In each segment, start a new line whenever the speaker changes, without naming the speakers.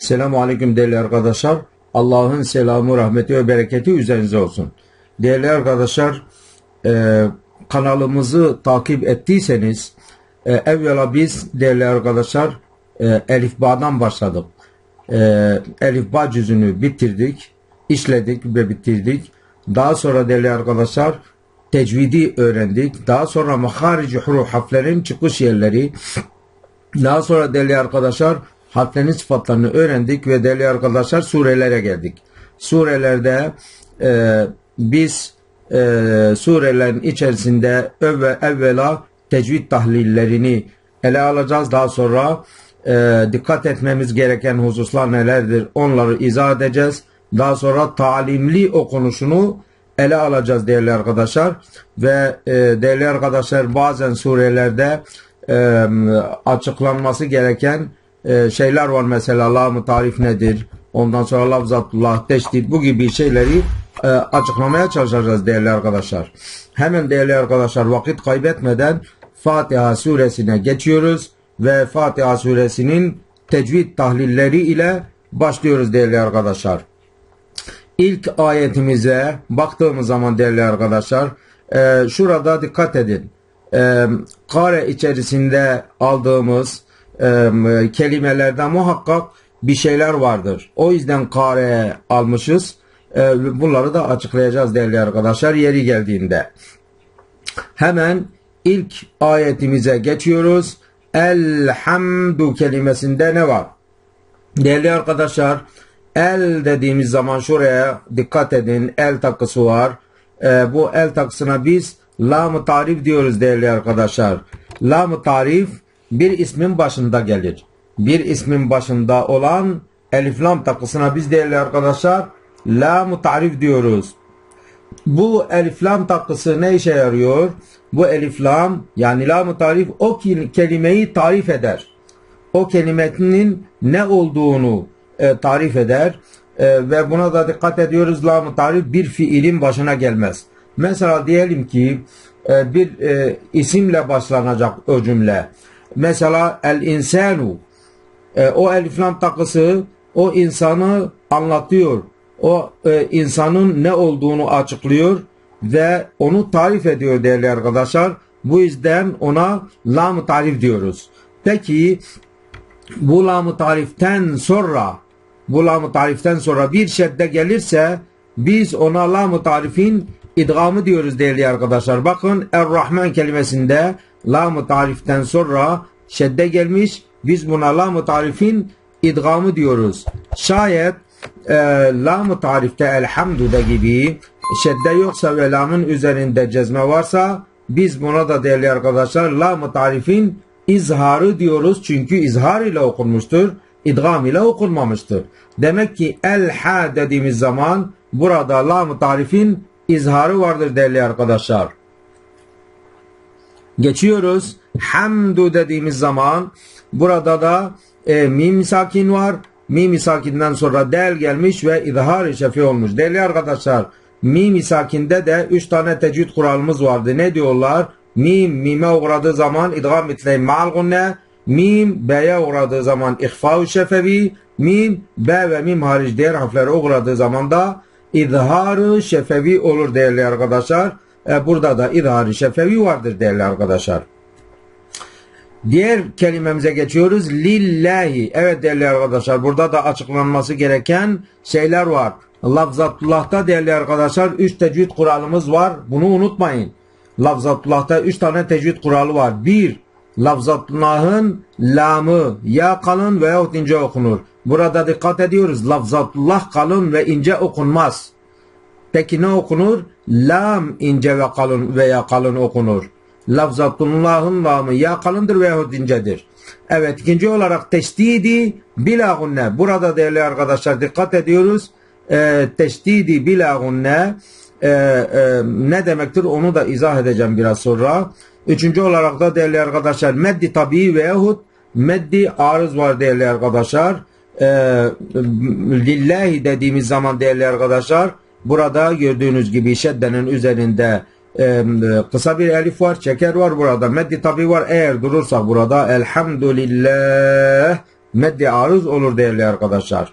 Selamun Aleyküm değerli arkadaşlar. Allah'ın selamı, rahmeti ve bereketi üzerinize olsun. Değerli arkadaşlar, e, kanalımızı takip ettiyseniz, e, evvela biz değerli arkadaşlar e, Elifba'dan başladık. E, Elifba cüzünü bitirdik, işledik ve bitirdik. Daha sonra değerli arkadaşlar tecvidi öğrendik. Daha sonra maharici huruf harflerin çıkış yerleri. Daha sonra değerli arkadaşlar harflerin sıfatlarını öğrendik ve değerli arkadaşlar surelere geldik. Surelerde e, biz e, surelerin içerisinde evve, evvela tecvid tahlillerini ele alacağız. Daha sonra e, dikkat etmemiz gereken hususlar nelerdir onları izah edeceğiz. Daha sonra talimli okunuşunu ele alacağız değerli arkadaşlar. Ve e, değerli arkadaşlar bazen surelerde e, açıklanması gereken e, şeyler var mesela lam tarif nedir? Ondan sonra lafzatullah, teşdid bu gibi şeyleri e, açıklamaya çalışacağız değerli arkadaşlar. Hemen değerli arkadaşlar vakit kaybetmeden Fatiha suresine geçiyoruz ve Fatiha suresinin tecvid tahlilleri ile başlıyoruz değerli arkadaşlar. İlk ayetimize baktığımız zaman değerli arkadaşlar e, şurada dikkat edin. E, kare içerisinde aldığımız e, kelimelerde muhakkak bir şeyler vardır. O yüzden kare almışız. E, bunları da açıklayacağız değerli arkadaşlar yeri geldiğinde. Hemen ilk ayetimize geçiyoruz. Elhamdu kelimesinde ne var? Değerli arkadaşlar el dediğimiz zaman şuraya dikkat edin el takısı var. E, bu el takısına biz lam tarif diyoruz değerli arkadaşlar. Lam tarif bir ismin başında gelir. Bir ismin başında olan elif lam takısına biz değerli arkadaşlar lam tarif diyoruz. Bu elif lam takısı ne işe yarıyor? Bu elif lam yani lam tarif o kelimeyi tarif eder. O kelimenin ne olduğunu e, tarif eder e, ve buna da dikkat ediyoruz. Lam tarif bir fiilin başına gelmez. Mesela diyelim ki e, bir e, isimle başlanacak o cümle. Mesela el insanu e, o elif lam takısı o insanı anlatıyor. O e, insanın ne olduğunu açıklıyor ve onu tarif ediyor değerli arkadaşlar. Bu yüzden ona lam tarif diyoruz. Peki bu lam tariften sonra bu lam tariften sonra bir şedde gelirse biz ona lam tarifin idgamı diyoruz değerli arkadaşlar. Bakın Er-Rahman kelimesinde lam tariften sonra şedde gelmiş. Biz buna lam tarifin idgamı diyoruz. Şayet e, lam tarifte elhamdüde gibi şedde yoksa ve lamın üzerinde cezme varsa biz buna da değerli arkadaşlar lam tarifin izharı diyoruz. Çünkü izhar ile okunmuştur. idgam ile okunmamıştır. Demek ki el ha dediğimiz zaman burada lam tarifin izharı vardır değerli arkadaşlar. Geçiyoruz. Hamdu dediğimiz zaman burada da e, mim sakin var. Mim sakinden sonra del gelmiş ve izhar şefi olmuş. Değerli arkadaşlar mim sakinde de 3 tane tecvid kuralımız vardı. Ne diyorlar? Mim mime uğradığı zaman idgam mitleyn ma'al gunne. Mim b'ye uğradığı zaman ihfa şefevi. Mim b ve mim hariç diğer harflere uğradığı zaman da izharı şefevi olur değerli arkadaşlar. E, burada da izharı şefevi vardır değerli arkadaşlar. Diğer kelimemize geçiyoruz. Lillahi. Evet değerli arkadaşlar burada da açıklanması gereken şeyler var. Lafzatullah'ta değerli arkadaşlar 3 tecvid kuralımız var. Bunu unutmayın. Lafzatullah'ta 3 tane tecvid kuralı var. 1. Lafzatullah'ın lamı ya kalın veya ince okunur. Burada dikkat ediyoruz. Lafzatullah kalın ve ince okunmaz. Peki ne okunur? Lam ince ve kalın veya kalın okunur. Lafzatullah'ın lamı ya kalındır veya incedir. Evet ikinci olarak teşdidi bila gunne. Burada değerli arkadaşlar dikkat ediyoruz. E, teşdidi bila gunne e, e, ne demektir onu da izah edeceğim biraz sonra. Üçüncü olarak da değerli arkadaşlar meddi tabi veyahut meddi arız var değerli arkadaşlar. E, lillahi dediğimiz zaman değerli arkadaşlar burada gördüğünüz gibi şeddenin üzerinde e, kısa bir elif var, çeker var burada. Meddi tabi var. Eğer durursak burada elhamdülillah meddi arız olur değerli arkadaşlar.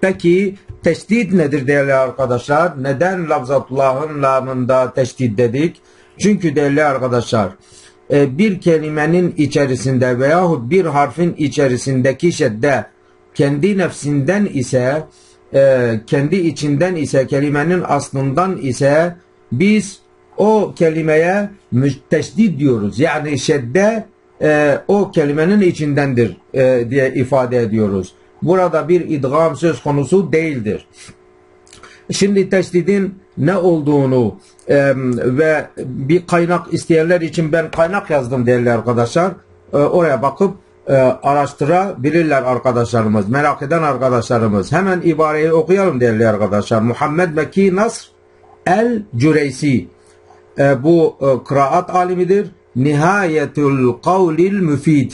Peki teşdid nedir değerli arkadaşlar? Neden lafzatullahın lamında teşdid dedik? Çünkü değerli arkadaşlar e, bir kelimenin içerisinde veyahut bir harfin içerisindeki şedde kendi nefsinden ise e, kendi içinden ise kelimenin aslından ise biz o kelimeye teşdid diyoruz. Yani şedde e, o kelimenin içindendir e, diye ifade ediyoruz. Burada bir idgam söz konusu değildir. Şimdi teşdidin ne olduğunu e, ve bir kaynak isteyenler için ben kaynak yazdım değerli arkadaşlar. E, oraya bakıp e, araştırabilirler arkadaşlarımız. Merak eden arkadaşlarımız. Hemen ibareyi okuyalım değerli arkadaşlar. Muhammed Mekki Nasr El Cüreysi. E, bu e, kıraat alimidir. Nihayetul Kavlil Müfid.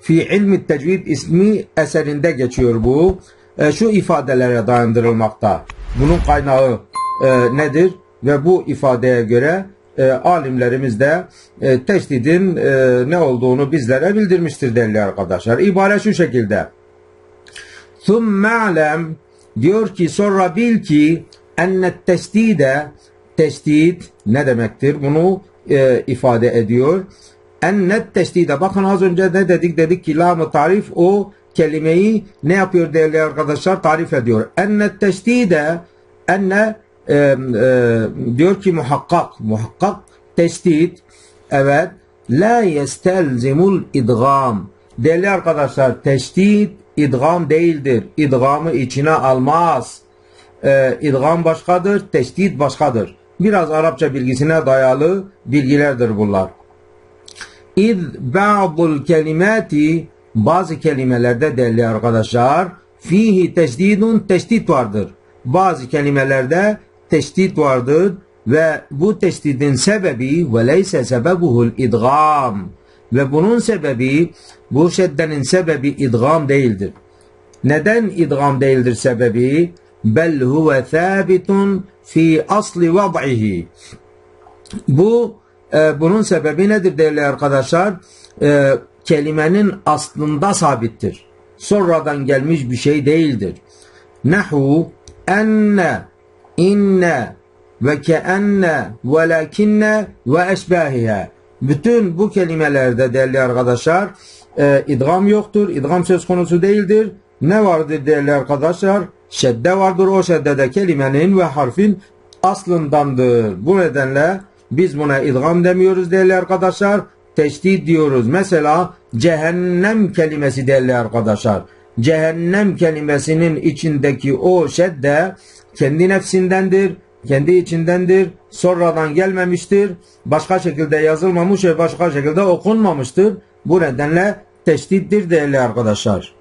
Fi ilmi tecvid ismi eserinde geçiyor bu. E, şu ifadelere dayandırılmakta. Bunun kaynağı e, nedir? Ve bu ifadeye göre e, alimlerimiz de e, teşdidin e, ne olduğunu bizlere bildirmiştir değerli arkadaşlar. İbare şu şekilde. ثُمَّ diyor ki sonra bil ki ennet teşdide teşdid ne demektir? Bunu e, ifade ediyor. Ennet teşdide bakın az önce ne dedik? Dedik ki lam tarif o kelimeyi ne yapıyor değerli arkadaşlar? Tarif ediyor. Ennet teşdide enne e, e, diyor ki muhakkak muhakkak teşdid evet la yestelzimul idgam değerli arkadaşlar teşdid idgam değildir. İdgamı içine almaz. E, idgam başkadır, teşdid başkadır. Biraz Arapça bilgisine dayalı bilgilerdir bunlar. İz ba'dul kelimati bazı kelimelerde değerli arkadaşlar fihi teşdidun teşdid vardır. Bazı kelimelerde teşdid vardır ve bu teşdidin sebebi ve leyse sebebuhul idgam ve bunun sebebi bu şeddenin sebebi idgam değildir. Neden idgam değildir sebebi? Bel huve thabitun fi asli vad'ihi. Bu e, bunun sebebi nedir değerli arkadaşlar? E, kelimenin aslında sabittir. Sonradan gelmiş bir şey değildir. Nahu enne inne ve keenne ve lakinne ve eşbahiha. Bütün bu kelimelerde değerli arkadaşlar e, idgam yoktur. İdgam söz konusu değildir. Ne vardır değerli arkadaşlar? Şedde vardır. O şeddede kelimenin ve harfin aslındandır. Bu nedenle biz buna idgam demiyoruz değerli arkadaşlar. Teşdid diyoruz. Mesela cehennem kelimesi değerli arkadaşlar. Cehennem kelimesinin içindeki o şedde kendi nefsindendir, kendi içindendir, sonradan gelmemiştir, başka şekilde yazılmamış ve başka şekilde okunmamıştır. Bu nedenle teşdittir değerli arkadaşlar.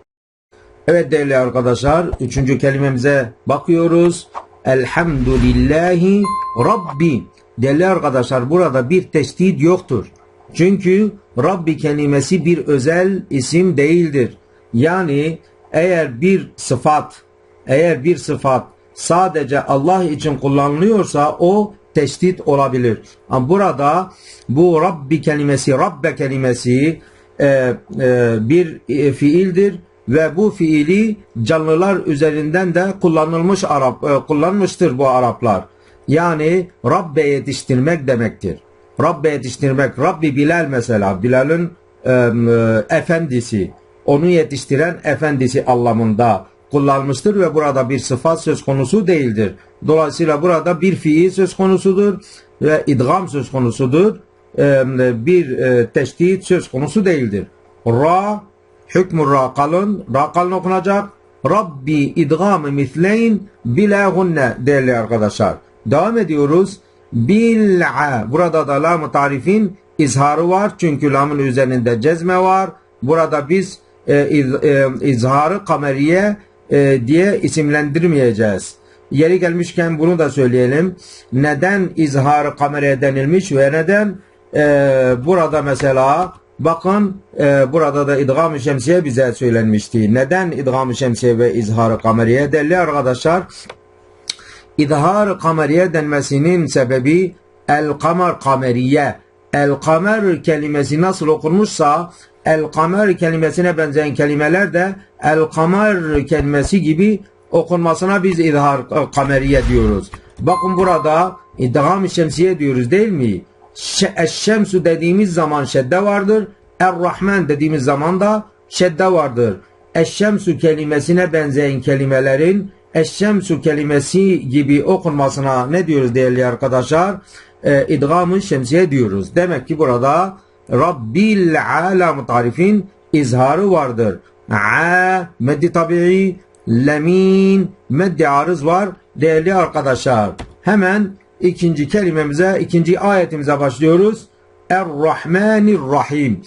Evet değerli arkadaşlar, üçüncü kelimemize bakıyoruz. Elhamdülillahi Rabbi. Değerli arkadaşlar burada bir teşdit yoktur. Çünkü Rabbi kelimesi bir özel isim değildir. Yani eğer bir sıfat, eğer bir sıfat sadece Allah için kullanılıyorsa o teşdit olabilir. Ama burada bu Rabbi kelimesi, Rabbe kelimesi e, e, bir e, fiildir ve bu fiili canlılar üzerinden de kullanılmış Arap e, kullanmıştır bu Araplar. Yani Rabbe yetiştirmek demektir. Rabbe yetiştirmek, Rabbi Bilal mesela, Bilal'ın e, e, efendisi, onu yetiştiren efendisi anlamında kullanmıştır ve burada bir sıfat söz konusu değildir. Dolayısıyla burada bir fiil söz konusudur ve idgam söz konusudur. Bir e, teşdit söz konusu değildir. Ra, hükmü ra kalın, ra kalın okunacak. Rabbi idgamı misleyn bila gunne değerli arkadaşlar. Devam ediyoruz. Bil'a. Burada da lam tarifin izharı var. Çünkü lamın üzerinde cezme var. Burada biz e, iz, e, izharı kameriye e, diye isimlendirmeyeceğiz. Yeri gelmişken bunu da söyleyelim. Neden izharı denilmiş ve neden e, burada mesela bakın e, burada da idgam-ı şemsiye bize söylenmişti. Neden idgam-ı şemsiye ve izharı kameriye değerli arkadaşlar? İzhar kameriye denmesinin sebebi el kamer kameriye. El kamer kelimesi nasıl okunmuşsa El-kamer kelimesine benzeyen kelimeler de el-kamer kelimesi gibi okunmasına biz idhar e, kameriye diyoruz. Bakın burada idgam-ı şemsiye diyoruz değil mi? Eşşemsu dediğimiz zaman şedde vardır. Er-Rahman dediğimiz zaman da şedde vardır. Eşşemsu kelimesine benzeyen kelimelerin eşşemsu kelimesi gibi okunmasına ne diyoruz değerli arkadaşlar? E, idgam-ı şemsiye diyoruz. Demek ki burada Rabbil alem tarifin izharı vardır. A meddi tabii lemin meddi arız var değerli arkadaşlar. Hemen ikinci kelimemize, ikinci ayetimize başlıyoruz. Er-Rahmanir-Rahim.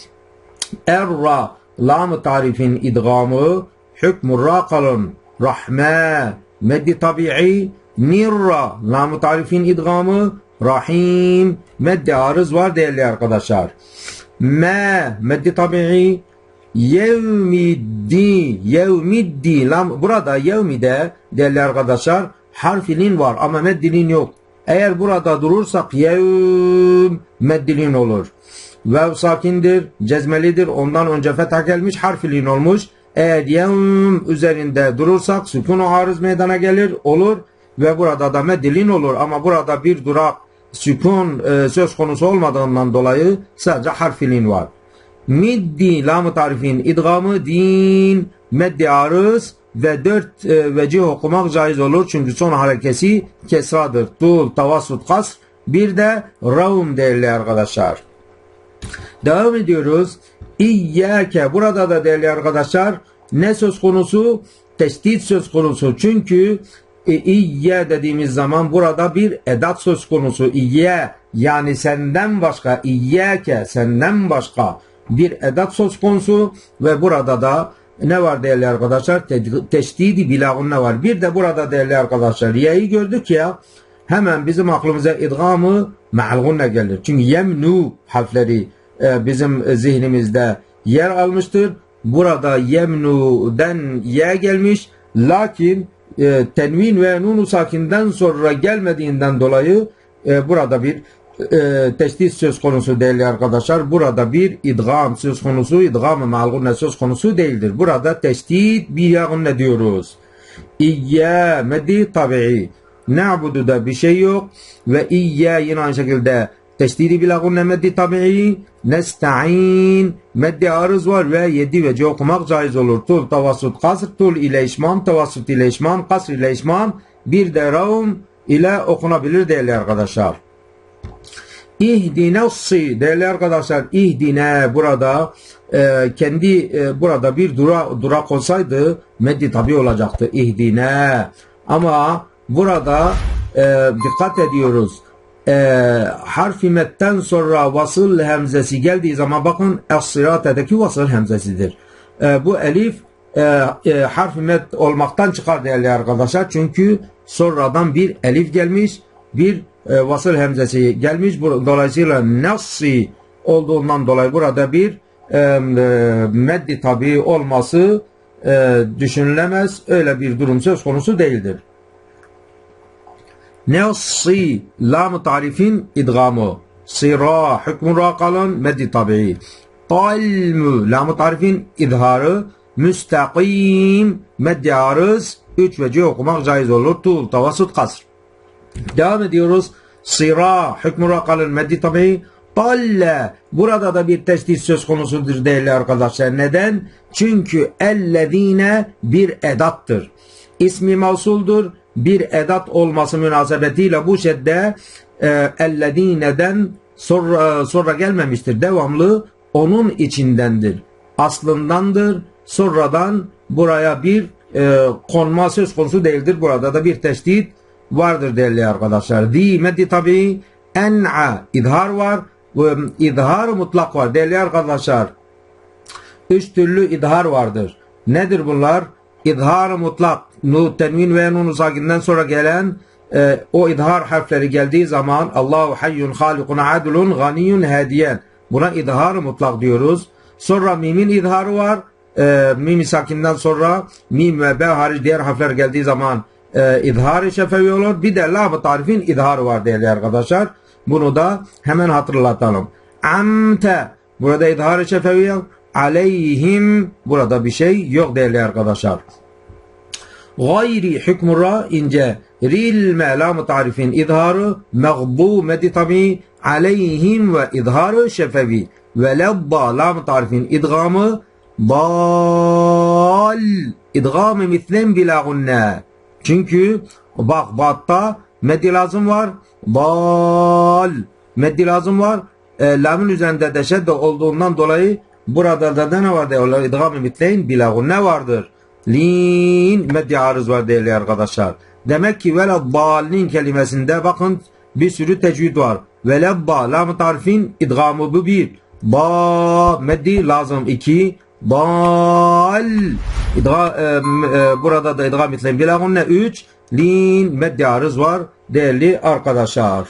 Er-Ra lam tarifin idgamı hükmü ra kalın. Rahme meddi tabi'i nirra lam tarifin idgamı rahim meddi arız var değerli arkadaşlar. Me meddi tabi'i yevmiddi yevmiddi lam burada yevmide değerli arkadaşlar harfinin var ama meddilin yok. Eğer burada durursak yevm meddilin olur. Vev sakindir, cezmelidir. Ondan önce fetha gelmiş, harfilin olmuş. Eğer yevm üzerinde durursak sükun arız meydana gelir, olur. Ve burada da meddilin olur. Ama burada bir durak sükun e, söz konusu olmadığından dolayı sadece harfilin var. Middi lam tarifin idgamı din meddi arız ve dört e, vecih okumak caiz olur. Çünkü son harekesi kesradır. Tul, tavassut, kasr. Bir de ravm değerli arkadaşlar. Devam ediyoruz. İyyâke. Burada da değerli arkadaşlar ne söz konusu? Teşdit söz konusu. Çünkü e, dediğimiz zaman burada bir edat söz konusu. İyye yani senden başka, İyyâke senden başka bir edat söz konusu ve burada da ne var değerli arkadaşlar? Te teşdidi bilağın ne var? Bir de burada değerli arkadaşlar y'yi gördük ya hemen bizim aklımıza idgamı ma'lgunne gelir. Çünkü yemnu harfleri e, bizim zihnimizde yer almıştır. Burada yemnu'den ye gelmiş. Lakin e, tenvin ve nunu sakinden sonra gelmediğinden dolayı e, burada bir e, teşdit söz konusu değerli arkadaşlar. Burada bir idgam söz konusu, idgam-ı malgunne söz konusu değildir. Burada teşdit bir ne diyoruz. İyyâ meddi tabi'i. Na'budu da bir şey yok. Ve iyyâ yine aynı şekilde teşdidi bilagunne meddi tabi'i. Nesta'in meddi arız var ve yedi vece okumak caiz olur. Tul tavassut kasr, tul ile işmam, tavassut ile işmam, kasr ile işmam. Bir de ravm ile okunabilir değerli arkadaşlar. İhdinassi değerli arkadaşlar ihdine burada e, kendi e, burada bir dura, durak olsaydı meddi tabi olacaktı ihdine ama burada e, dikkat ediyoruz e, harfi sonra vasıl hemzesi geldiği zaman bakın es-sıratedeki vasıl hemzesidir. E, bu elif e, e, harfi olmaktan çıkar değerli arkadaşlar. Çünkü sonradan bir elif gelmiş, bir e, vasıl hemzesi gelmiş. Dolayısıyla nassi olduğundan dolayı burada bir e, e, meddi tabi olması e, düşünülemez. Öyle bir durum söz konusu değildir. Nassi lam tarifin idgamı. Sira hükmü rakalın meddi tabi'i. Talmu lam tarifin idharı. Müstakim meddi arız. Üç vece okumak caiz olur. Tul, tavasut, kasr. Devam ediyoruz. Sira hükmü rakalın meddi tabi. Talle. Burada da bir teşdit söz konusudur değerli arkadaşlar. Neden? Çünkü ellezine bir edattır. İsmi mavsuldur. Bir edat olması münasebetiyle bu şedde e, ellezineden sonra, sonra gelmemiştir. Devamlı onun içindendir. Aslındandır. Sonradan buraya bir e, konma söz konusu değildir. Burada da bir teşdit vardır değerli arkadaşlar. Di meddi tabi en'a idhar var idhar mutlak var değerli arkadaşlar. Üç türlü idhar vardır. Nedir bunlar? İdhar mutlak, nu tenvin ve nun sakinden sonra gelen e, o idhar harfleri geldiği zaman Allahu hayyun halikun adilun ganiyun hediyen. Buna idhar mutlak diyoruz. Sonra mimin idharı var. E, mim sakinden sonra mim ve b hariç diğer harfler geldiği zaman e, idhar-ı şefevi olur. Bir de la tarifin idharı var değerli arkadaşlar. Bunu da hemen hatırlatalım. Amte burada idhar-ı şefevi aleyhim burada bir şey yok değerli arkadaşlar. Gayri hükmura ince. Ril melam tarifin izharı mağbu meditami aleyhim ve izharı şefevi. Ve lebba lam tarifin idgamı bal idgamı mislen bila gunne. Çünkü bak batta meddi lazım var bal meddi lazım var. E, lamın üzerinde de olduğundan dolayı burada da, ne var diyorlar idgamı mitleyn bila gunne vardır. Lin meddi arız var değerli arkadaşlar. Demek ki veled balin kelimesinde bakın bir sürü tecvid var. Velebba lam tarifin idgamı bu bir. Ba meddi lazım iki. Bal İdga, e, e, burada da idgam mitlen bila gunne 3 lin meddi arız var değerli arkadaşlar.